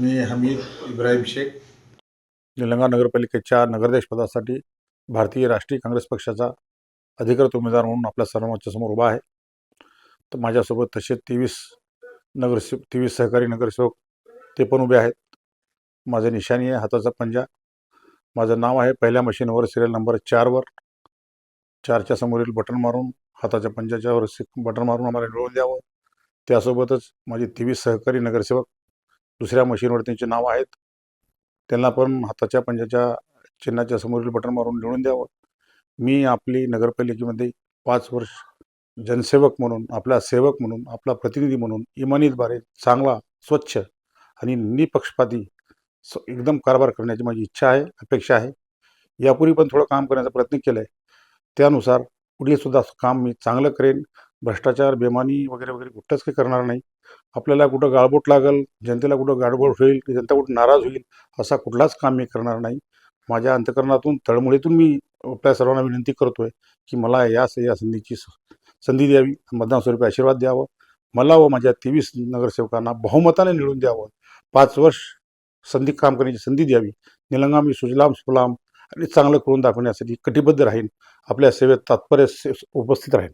मी हमीद इब्राहिम शेख. निलंगा नगरपालिकेच्या नगराध्यक्ष भारतीय राष्ट्रीय काँग्रेस पक्षाचा अधिकृत उमेदवार म्हणून आपल्या सर्वांच्या समोर उभा आहे. तर माझ्यासोबत तसे तेवीस नगरसे तेवीस सहकारी नगरसेवक ते पण उभे आहेत. माझं निशाणी आहे हाताचा पंजा. माझं नाव आहे पहिल्या मशीनवर सिरियल नंबर चारवर. चारच्या समोरील बटन मारून हाताच्या पंजाच्यावर बटन मारून आम्हाला निवडून द्यावं. त्यासोबतच माझे तेवीस सहकारी नगरसेवक दुसऱ्या मशीनवर त्यांचे नाव आहेत. त्यांना पण हाताच्या पंजाच्या चिन्हाच्या समोरील बटन मारून लिहून द्यावं. मी आपली नगरपालिकेमध्ये पाच वर्ष जनसेवक म्हणून आपला सेवक म्हणून आपला प्रतिनिधी म्हणून इमानीतबारे चांगला स्वच्छ आणि निपक्षपाती स एकदम कारभार करण्याची माझी इच्छा आहे अपेक्षा आहे. यापूर्वी पण थोडं काम करण्याचा प्रयत्न केला आहे त्यानुसार पुढे सुद्धा काम मी चांगलं करेन. भ्रष्टाचार बेमानी वगैरे वगैरे कुठंच काही करणार नाही. आपल्याला कुठं गाळबोट लागल जनतेला कुठं गाडबोट होईल की जनता कुठं नाराज होईल असा कुठलाच काम मी करणार नाही. माझ्या अंतकरणातून तळमळीतून मी आपल्या सर्वांना विनंती करतो आहे की मला या या संधीची स- संधी द्यावी मतदान स्वरूपी आशीर्वाद द्यावं. मला व माझ्या तेवीस नगरसेवकांना बहुमताने निवडून द्यावं. पाच वर्ष संधी काम करण्याची संधी द्यावी. निलंगा मी सुजलाम सुफलाम आणि चांगलं करून दाखवण्यासाठी कटिबद्ध राहीन. आपल्या सेवेत तात्पर्य से- उपस्थित राहीन.